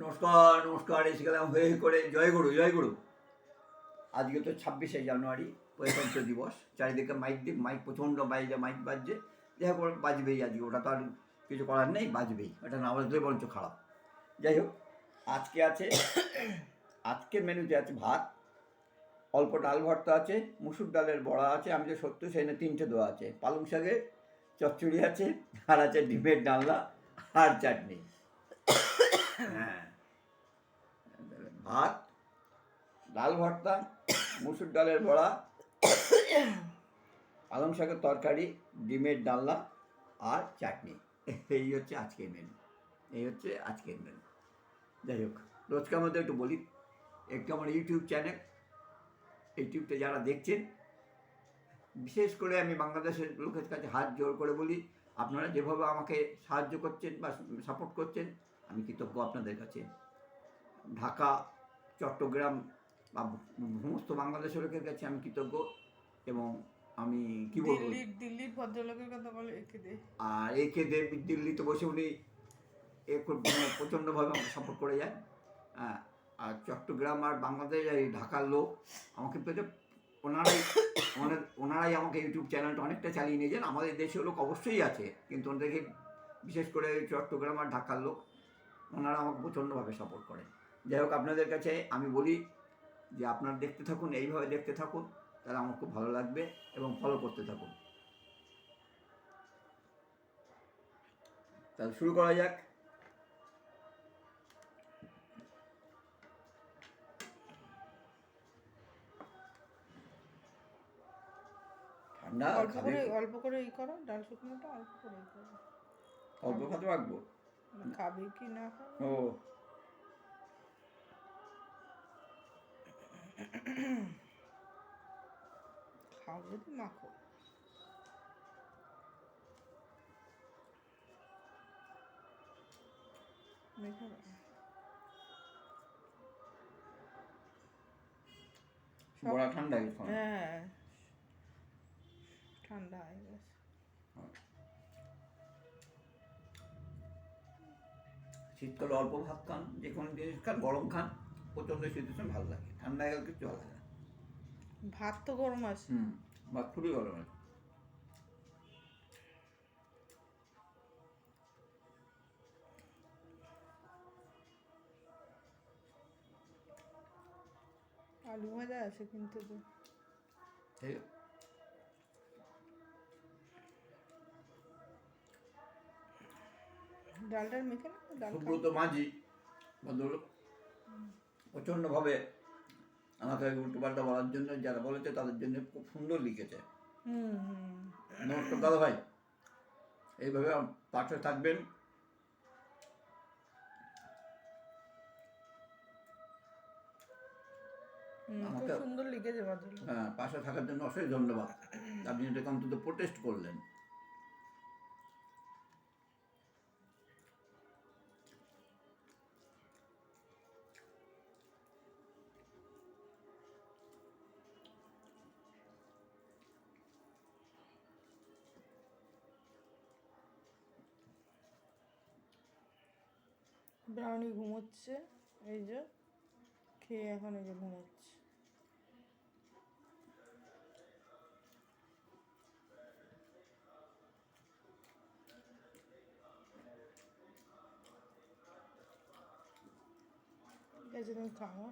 নমস্কার নমস্কার এসে গেলাম হয়ে করে জয়গুরু জয়গুরু আজকে তো ছাব্বিশে জানুয়ারি প্রজাতন্ত্র দিবস, চারিদিকে মাইক দিয়ে মাইক প্রচণ্ড বাইরে মাইক বাজছে। যাই হোক বাজবেই আজকে, ওটা তো আর কিছু করার নেই, বাজবেই ওটা না বাজলে বরঞ্চ খারাপ। যাই হোক, আজকে আছে, আজকে মেনুতে আছে ভাত, অল্প ডাল ভর্তা আছে, মুসুর ডালের বড়া আছে, আমি যে সত্য সেখানে তিনটে দেওয়া আছে। পালং শাকের চচ্চড়ি আছে, আর আছে ডিমের ডালনা, আর চাটনি। হ্যাঁ। ভাত, ডাল ভর্তা, মুসুর ডালের বড়া পালং শাকের তরকারি, ডিমের ডালনা আর চাটনি। এই হচ্ছে আজকের মেনু এই হচ্ছে আজকের মেনু যাই হোক, রোজকার মধ্যে একটু বলি। একটু আমার ইউটিউব চ্যানেল ইউটিউবটা যারা দেখছেন, বিশেষ করে আমি বাংলাদেশের লোকের কাছে হাত জোর করে বলি, আপনারা যেভাবে আমাকে সাহায্য করছেন বা সাপোর্ট করছেন আমি কৃতজ্ঞ আপনাদের কাছে। ঢাকা চট্টগ্রাম বা সমস্ত বাংলাদেশের লোকের কাছে আমি কৃতজ্ঞ এবং আমি কি বলব? দিল্লির ভদ্রলোকের কথা বলে একে দে। আর একে দেব দিল্লিতে বসে উনি এ খুব- মানে প্রচণ্ডভাবে আমাকে সাপোর্ট করে যায় হ্যাঁ আর চট্টগ্রাম আর বাংলাদেশ আর ঢাকার লোক আমাকে পেতে ওনারাই ওনার ওনারাই আমাকে ইউটিউব চ্যানেলটা অনেকটা চালিয়ে নিয়ে যান। আমাদের দেশের লোক অবশ্যই আছে কিন্তু ওনাদেরকে বিশেষ করে চট্টগ্রাম আর ঢাকার লোক ওনারা আমাকে প্রচণ্ডভাবে সাপোর্ট করে যাই হোক আপনাদের কাছে আমি বলি যে আপনারা দেখতে থাকুন এইভাবে দেখতে থাকুন তাহলে আমার খুব ভালো লাগবে এবং ফলো করতে থাকুন। তাহলে শুরু করা যাক। ঠান্ডা অল্প করে অল্প করে ই করো ডাল শুকনোটা অল্প করে অল্প খাতে রাখব? খাবে কি না ও। খাবে তো মাখো ঠান্ডা হ্যাঁ। ঠান্ডা হয়ে গেছে। শীতকালে অল্প ভাত খান যে কোনো জিনিস খান গরম খান প্রচণ্ড শীতের সময় ভালো লাগে ঠান্ডা গেলে কিছু ভালো লাগে ভাত তো গরম আছে। হুম ভাত খুবই গরম আছে। আলু ভাজা আছে কিন্তু তো। ঠিক আছে। ডালটার মেখে না ডাল সুব্রত মাঝি ভদ্রলোক প্রচণ্ডভাবে আমাকে উল্টোপাল্টা বলার জন্য যারা বলেছে তাদের জন্য খুব সুন্দর লিখেছে। নমস্কার দাদা ভাই। এইভাবে পাশে থাকবেন। সুন্দর লিখেছে হ্যাঁ পাশে থাকার জন্য অশেষ ধন্যবাদ। আপনি এটাকে অন্তত প্রোটেস্ট করলেন। ব্রাউনি ঘুমোচ্ছে এই যে খেয়ে এখন এই যে ঘুমোচ্ছে। এই যে তুমি খাও।